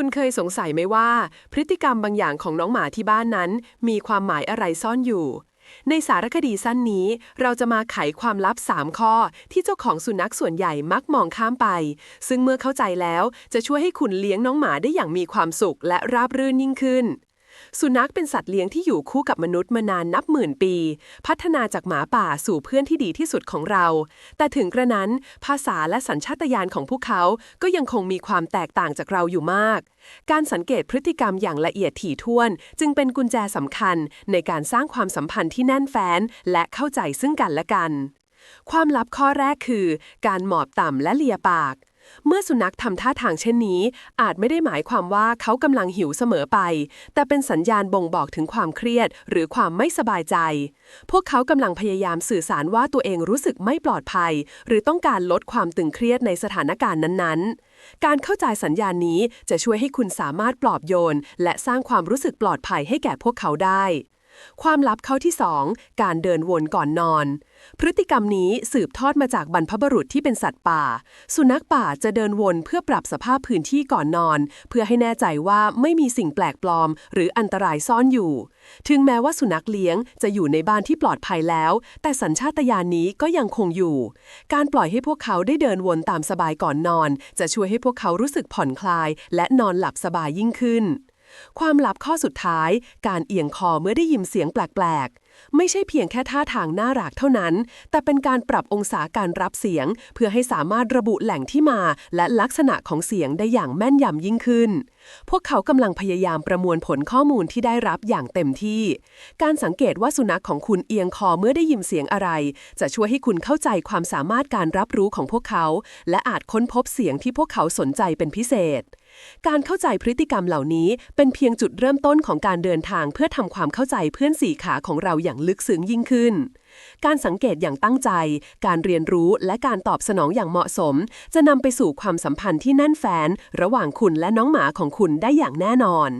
คุณเคยสงสัยไหมว่า พฤติกรรมบางอย่างของน้องหมาที่บ้านนั้น มีความหมายอะไรซ่อนอยู่ ในสารคดีสั้นนี้ เราจะมาไขความลับ 3 ข้อ ที่เจ้าของสุนัขส่วนใหญ่มักมองข้ามไป ซึ่งเมื่อเข้าใจแล้วจะช่วยให้คุณเลี้ยงน้องหมาได้อย่างมีความสุขและราบรื่นยิ่งขึ้น สุนัขเป็นสัตว์เลี้ยงที่อยู่คู่กับมนุษย์มานานนับหมื่นปี พัฒนาจากหมาป่าสู่เพื่อนที่ดีที่สุดของเรา แต่ถึงกระนั้น ภาษาและสัญชาตญาณของพวกเขาก็ยังคงมีความแตกต่างจากเราอยู่มาก การสังเกตพฤติกรรมอย่างละเอียดถี่ถ้วน จึงเป็นกุญแจสำคัญ ในการสร้างความสัมพันธ์ที่แน่นแฟ้นและเข้าใจซึ่งกันและกัน ความลับข้อแรกคือ การหมอบต่ำและเลียปาก เมื่อสุนัขทำท่าทางเช่นนี้ อาจไม่ได้หมายความว่าเขากำลังหิวเสมอไป แต่เป็นสัญญาณบ่งบอกถึงความเครียด หรือความไม่สบายใจ พวกเขากำลังพยายามสื่อสารว่าตัวเองรู้สึกไม่ปลอดภัย หรือต้องการลดความตึงเครียดในสถานการณ์นั้นๆ การเข้าใจสัญญาณนี้จะช่วยให้คุณสามารถปลอบโยน และสร้างความรู้สึกปลอดภัยให้แก่พวกเขาได้ ความลับข้อที่ 2 การเดินวนก่อนนอน พฤติกรรมนี้สืบทอดมาจากบรรพบุรุษที่เป็นสัตว์ป่า สุนัขป่าจะเดินวนเพื่อปรับสภาพพื้นที่ก่อนนอน เพื่อให้แน่ใจว่าไม่มีสิ่งแปลกปลอม หรืออันตรายซ่อนอยู่ ถึงแม้ว่าสุนัขเลี้ยงจะอยู่ในบ้านที่ปลอดภัยแล้ว แต่สัญชาตญาณนี้ก็ยังคงอยู่ การปล่อยให้พวกเขาได้เดินวนตามสบายก่อนนอน จะช่วยให้พวกเขารู้สึกผ่อนคลาย และนอนหลับสบายยิ่งขึ้น ความลับข้อสุดท้าย การเอียงคอเมื่อได้ยินเสียงแปลกๆ ไม่ใช่เพียงแค่ท่าทางน่ารักเท่านั้น แต่เป็นการปรับองศาการรับเสียง เพื่อให้สามารถระบุแหล่งที่มา และลักษณะของเสียงได้อย่างแม่นยำยิ่งขึ้น พวกเขากำลังพยายามประมวลผลข้อมูลที่ได้รับอย่างเต็มที่ การสังเกตว่าสุนัขของคุณเอียงคอเมื่อได้ยินเสียงอะไร จะช่วยให้คุณเข้าใจความสามารถการรับรู้ของพวกเขา และอาจค้นพบเสียงที่พวกเขาสนใจเป็นพิเศษ การเข้าใจพฤติกรรมเหล่านี้เป็นเพียงจุดเริ่มต้นของการเดินทางเพื่อทำความเข้าใจเพื่อนสี่ขาของเราอย่างลึกซึ้งยิ่งขึ้น การสังเกตอย่างตั้งใจ การเรียนรู้และการตอบสนองอย่างเหมาะสม จะนำไปสู่ความสัมพันธ์ที่แน่นแฟ้นระหว่างคุณและน้องหมาของคุณได้อย่างแน่นอน